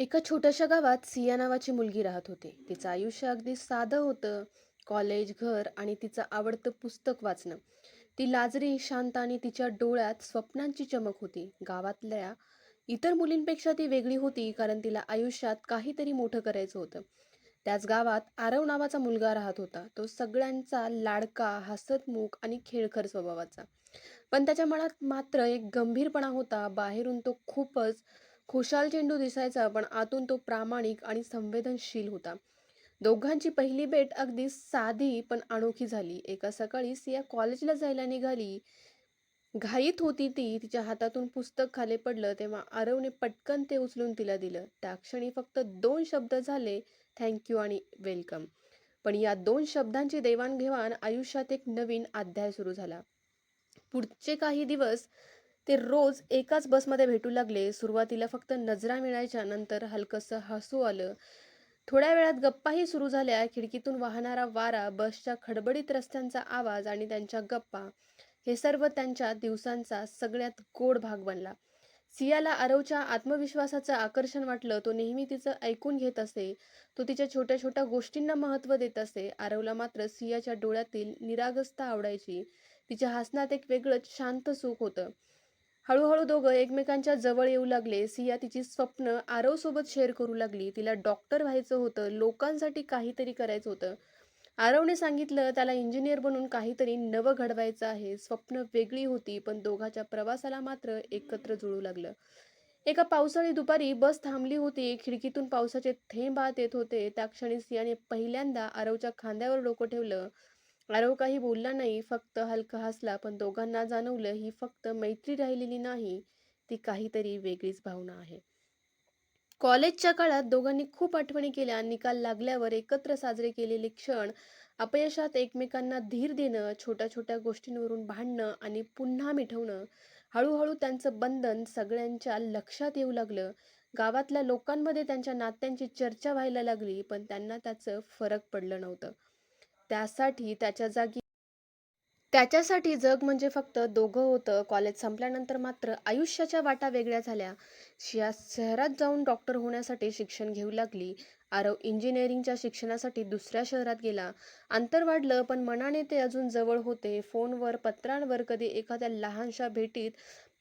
एका छोट्याशा गावात सिया नावाची मुलगी राहत होती. तिचं आयुष्य अगदी साधं होतं. कॉलेज घर आणि तिचं आवडतं पुस्तक वाचणं. ती लाजरी शांत आणि तिच्या डोळ्यात स्वप्नांची चमक होती. गावातल्या इतर मुलींपेक्षा ती वेगळी होती कारण तिला आयुष्यात काहीतरी मोठं करायचं होतं. त्याच गावात आरव नावाचा मुलगा राहत होता. तो सगळ्यांचा लाडका हसतमुख आणि खेळखर स्वभावाचा. पण त्याच्या मनात मात्र एक गंभीरपणा होता. बाहेरून तो खूपच खुशाल चेंडू दिसायचा पण आतून तो प्रामाणिक आणि संवेदनशील होता. दोघांची पहिली भेट अगदी साधी पण अनोखी झाली. एका सकाळी सिया कॉलेजला जायला निघाली. घाईत होती ती तिच्या हातातून पुस्तक खाली पडलं तेव्हा आरवने पटकन ते उचलून तिला दिलं. त्या क्षणी फक्त दोन शब्द झाले थँक्यू आणि वेलकम पण या दोन शब्दांची देवाणघेवाण आयुष्यात एक नवीन अध्याय सुरू झाला. पुढचे काही दिवस ते रोज एकाच बसमध्ये भेटू लागले. सुरुवातीला फक्त नजरा मिळायच्या नंतर हलकंसं हसू आलं. थोड्या वेळात गप्पाही सुरू झाल्या. खिडकीतून वाहणारा वारा बसच्या खडबडीत रस्त्यांचा आवाज आणि त्यांच्या गप्पा हे सर्व त्यांच्या दिवसांचा सगळ्यात गोड भाग बनला. सियाला आरवच्या आत्मविश्वासाचं आकर्षण वाटलं. तो नेहमी तिचं ऐकून घेत असे. तो तिच्या छोट्या छोट्या गोष्टींना महत्त्व देत असे. आरवला मात्र सियाच्या डोळ्यातील निरागसता आवडायची. तिच्या हसण्यात एक वेगळंच शांत सुख होतं. हळूहळू दोघं एकमेकांच्या जवळ येऊ लागले. सिया तिची स्वप्न आरवसोबत शेअर करू लागली. तिला डॉक्टर व्हायचं होतं. लोकांसाठी काहीतरी करायचं होतं. आरवने सांगितलं त्याला इंजिनियर बनून काहीतरी नवं घडवायचं आहे. स्वप्न वेगळी होती पण दोघाच्या प्रवासाला मात्र एकत्र जुळू लागलं. एका पावसाळी दुपारी बस थांबली होती. खिडकीतून पावसाचे थेंब आत येत होते. त्या क्षणी सियाने पहिल्यांदा आरवच्या खांद्यावर डोकं ठेवलं. आरव हो, काही बोलला नाही फक्त हलका हसला. पण दोघांना जाणवलं ही फक्त मैत्री राहिलेली नाही ती काहीतरी वेगळीच भावना आहे. कॉलेजच्या काळात दोघांनी खूप आठवणी केल्या. निकाल लागल्यावर एकत्र साजरे केलेले क्षण अपयशात एकमेकांना धीर देणं छोट्या छोट्या गोष्टींवरून भांडणं आणि पुन्हा मिठवणं हळूहळू त्यांचं बंधन सगळ्यांच्या लक्षात येऊ लागलं. गावातल्या लोकांमध्ये त्यांच्या नात्यांची चर्चा व्हायला लागली पण त्यांना त्याचं फरक पडलं नव्हतं. त्यासाठी त्याच्या जागी त्याच्यासाठी जग म्हणजे फक्त दोघं होतं. कॉलेज संपल्यानंतर मात्र आयुष्याच्या वाटा वेगळ्या झाल्या. शिया शहरात जाऊन डॉक्टर होण्यासाठी शिक्षण घेऊ लागली. आरव इंजिनिअरिंगच्या शिक्षणासाठी दुसऱ्या शहरात गेला. अंतर वाढलं पण मनाने ते अजून जवळ होते. फोनवर पत्रांवर कधी एखाद्या लहानशा भेटीत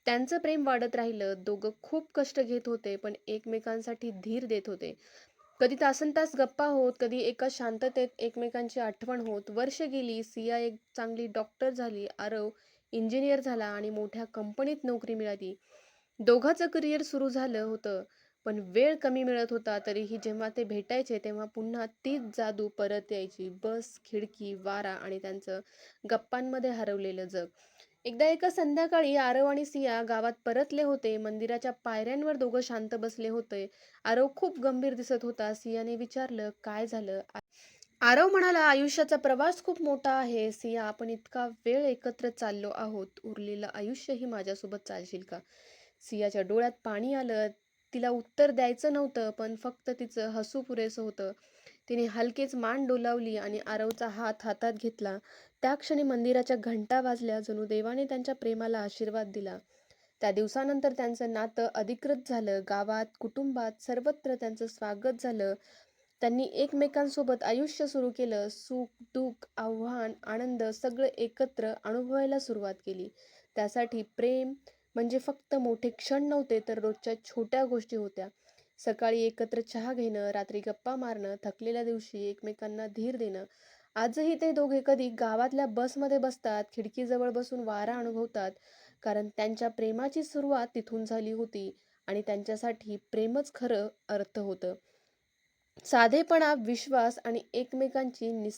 त्यांचं प्रेम वाढत राहिलं. दोघं खूप कष्ट घेत होते पण एकमेकांसाठी धीर देत होते. कधी तासन तास गप्पा होत कधी एका शांततेत एकमेकांची आठवण होत. वर्ष गेली सिया एक चांगली डॉक्टर झाली आरव इंजिनियर झाला आणि मोठ्या कंपनीत नोकरी मिळाली. दोघांचं करिअर सुरू झालं होतं पण वेळ कमी मिळत होता तरीही जेव्हा ते भेटायचे तेव्हा पुन्हा तीच जादू परत यायची. बस खिडकी वारा आणि त्यांचं गप्पांमध्ये हरवलेलं जग. एकदा एका संध्याकाळी आरव आणि सिया गावात परतले होते. मंदिराच्या पायऱ्यांवर दोघं शांत बसले होते. आरव खूप गंभीर दिसत होता. सियाने विचारलं काय झालं? आरव म्हणाला आयुष्याचा प्रवास खूप मोठा आहे. सिया आपण इतका वेळ एकत्र चाललो आहोत. उरलेलं आयुष्यही माझ्यासोबत चालशील का? सियाच्या डोळ्यात पाणी आलं. तिला उत्तर द्यायचं नव्हतं पण फक्त तिचं हसू पुरेसं होतं. तिने हलकेच मान डोलावली आणि आरवचा हात हातात घेतला. त्या क्षणी मंदिराच्या घंटा वाजल्या. जणू देवाने त्यांच्या प्रेमाला आशीर्वाद दिला. त्या दिवसानंतर त्यांचं नातं अधिकृत झालं. गावात कुटुंबात सर्वत्र त्यांचं स्वागत झालं. त्यांनी एकमेकांसोबत आयुष्य सुरू केलं. सुख दुःख आव्हान आनंद सगळं एकत्र अनुभवायला सुरुवात केली. त्यासाठी प्रेम म्हणजे फक्त मोठे क्षण नव्हते तर रोजच्या छोट्या गोष्टी होत्या. सकाळी एकत्र चहा घेणं रात्री गप्पा मारणं थकलेल्या दिवशी एकमेकांना धीर देणं. आजही ते दोघे कधी गावातल्या बसमध्ये बसतात खिडकीजवळ बसून वारा अनुभवतात. कारण त्यांच्या प्रेमाची सुरुवात तिथून झाली होती आणि त्यांच्यासाठी प्रेमच खरं अर्थ होतं. साधेपणा विश्वास आणि एकमेकांची निस